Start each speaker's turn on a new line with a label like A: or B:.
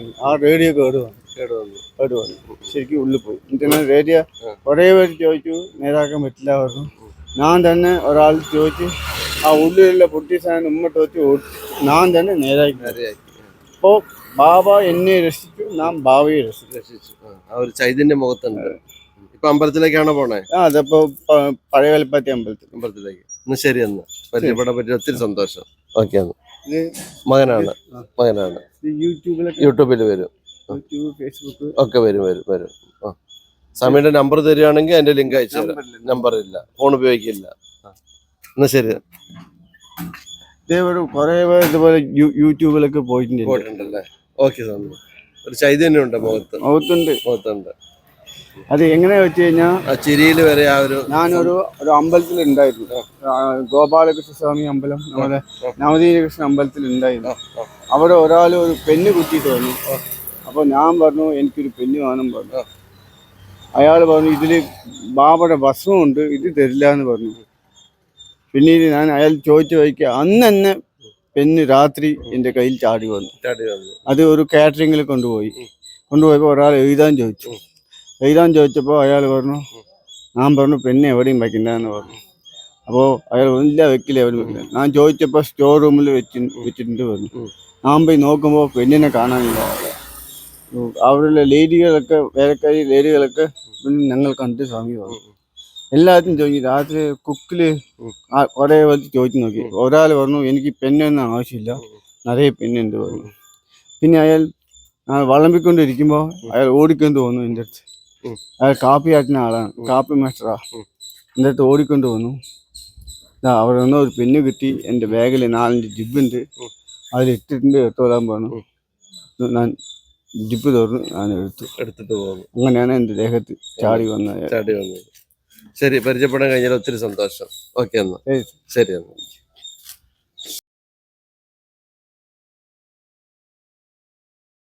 A: പറഞ്ഞു ആ റേഡിയോ കേട് വന്നു
B: കേട് വന്നു
A: കേട് വന്നു ശരിക്കും ഉള്ളിൽ പോയി എന്നിട്ട് റേഡിയോ കുറേ പേര് ചോദിച്ചു നേരാക്കാൻ പറ്റില്ല പറഞ്ഞു ഞാൻ തന്നെ ഒരാൾ ചോദിച്ച് ആ ഉള്ളിലുള്ള പൊട്ടി സാധനം ഉമ്മട്ട് വെച്ച് ഞാൻ തന്നെ നേരാക്കി.
B: നേരെയാക്കി.
A: അപ്പോൾ ബാബ എന്നെ രക്ഷിച്ചു ഞാൻ ബാബയെ രക്ഷിച്ചു.
B: രക്ഷിച്ചു. ആ, ആ ഒരു ചൈതന്യം മുഖത്തുണ്ട്. ഇപ്പൊ അമ്പലത്തിലേക്കാണോ പോണേ?
A: ആ അതപ്പോൾ പഴയ കൽപ്പത്തി അമ്പലത്തിൽ.
B: അമ്പലത്തിലേക്ക്. എന്നാ ശരി എന്നാ. പരിചയപ്പെടാൻ പറ്റിയ ഒത്തിരി സന്തോഷം. ഓക്കെ എന്ന്. മകനാണ് മകനാണ്.
A: യൂട്യൂബിലൊക്കെ
B: യൂട്യൂബിൽ വരും.
A: YouTube Facebook.
B: ഒക്കെ വരും വരും വരും. ആ. നമ്പർ തരികയാണെങ്കിൽ അതിന്റെ ലിങ്ക് അയച്ചു തരാം. നമ്പർ ഇല്ല. ഫോൺ ഉപയോഗിക്കില്ല. എന്നാ ശരി.
A: ഇതേപോലെ കുറേ ഇതുപോലെ യൂ- യൂട്യൂബിലൊക്കെ പോയിട്ടുണ്ട്.
B: പോയിട്ടുണ്ടല്ലേ? ഓക്കെ സ്വാമി ഒരു ചൈതന്യം ഉണ്ട് മുഖത്ത്.
A: മുഖത്തുണ്ട്.
B: മുഖത്തുണ്ട്.
A: അത് എങ്ങനെയാ വെച്ച് കഴിഞ്ഞാൽ
B: ചിരിയിൽ വരെ ആ ഒരു
A: ഞാനൊരു ഒരു അമ്പലത്തിൽ ഉണ്ടായിരുന്നു. ഗോപാലകൃഷ്ണ സ്വാമി അമ്പലം നമ്മുടെ നവദീനകൃഷ്ണ അമ്പലത്തിൽ ഉണ്ടായിരുന്നു. അവിടെ ഒരാൾ ഒരു പെണ്ണ് കുത്തിയിട്ട് വന്നു. അപ്പോൾ ഞാൻ പറഞ്ഞു എനിക്കൊരു പെണ്ണ് വേണം പറഞ്ഞു. അയാൾ പറഞ്ഞു ഇതിൽ ബാബയുടെ ഭസ്മമുണ്ട് ഇത് തരില്ല എന്ന് പറഞ്ഞു. പിന്നീട് ഞാൻ അയാൾ ചോദിച്ചു വയ്ക്കുക അന്ന് തന്നെ പെണ്ണ് രാത്രി എന്റെ കയ്യിൽ ചാടി വന്നു.
B: ചാടി വന്നു.
A: അത് ഒരു കാറ്ററിങ്ങിൽ കൊണ്ടുപോയി. കൊണ്ടുപോയപ്പോൾ ഒരാൾ എഴുതാൻ ചോദിച്ചു. എഴുതാൻ ചോദിച്ചപ്പോൾ അയാൾ പറഞ്ഞു ഞാൻ പറഞ്ഞു പെണ്ണ് എവിടെയും വയ്ക്കണ്ടെന്ന് പറഞ്ഞു. അപ്പോൾ അയാൾ ഇല്ല വെക്കില്ല എവിടെയും വെക്കില്ല ഞാൻ ചോദിച്ചപ്പോൾ സ്റ്റോർ റൂമിൽ വെച്ച് വെച്ചിട്ടുണ്ട് പറഞ്ഞു. ഞാൻ പോയി നോക്കുമ്പോൾ പെണ്ണിനെ കാണാനില്ല. അവിടെയുള്ള ലേഡികളൊക്കെ വേലക്കാരി ലേഡികളൊക്കെ ഞങ്ങൾ കണ്ട് സ്വാമി പറഞ്ഞു. എല്ലാത്തിനും ചോദിച്ചു രാത്രി കുക്കിൽ കുറേ പേർക്ക് ചോദിച്ചു നോക്കി. ഒരാൾ പറഞ്ഞു എനിക്ക് പെണ്ണൊന്നും ആവശ്യമില്ല. നിറയെ പെണ്ണുണ്ട് പറഞ്ഞു. പിന്നെ അയാൾ വിളമ്പിക്കൊണ്ടിരിക്കുമ്പോൾ അയാൾ ഓടിക്കൊണ്ട് വന്നു എന്റെ അടുത്ത്. അയാൾ കാപ്പി ആട്ടിന ആളാണ്. കാപ്പി മാസ്റ്ററാ. എന്നിട്ട് ഓടിക്കൊണ്ട് വന്നു. അവിടെ നിന്ന് ഒരു പെണ്ണ് കിട്ടി. എന്റെ ബാഗിൽ നാലഞ്ച് ജിബുണ്ട് അതിലിട്ടിട്ടുണ്ട് എടുത്തോളാൻ പറഞ്ഞു ഞാൻ ജിപ്പ് തുറന്ന് ഞാൻ എടുത്തു.
B: എടുത്തിട്ട് പോകുന്നു.
A: അങ്ങനെയാണ് എന്റെ ദേഹത്ത് ചാടി വന്നത്.
B: ചാടി വന്നത്. ശരി പരിചയപ്പെടാൻ കഴിഞ്ഞാൽ ഒത്തിരി സന്തോഷം. ഓക്കെ എന്നാൽ.
A: ശരി.
B: ശരി എന്നാ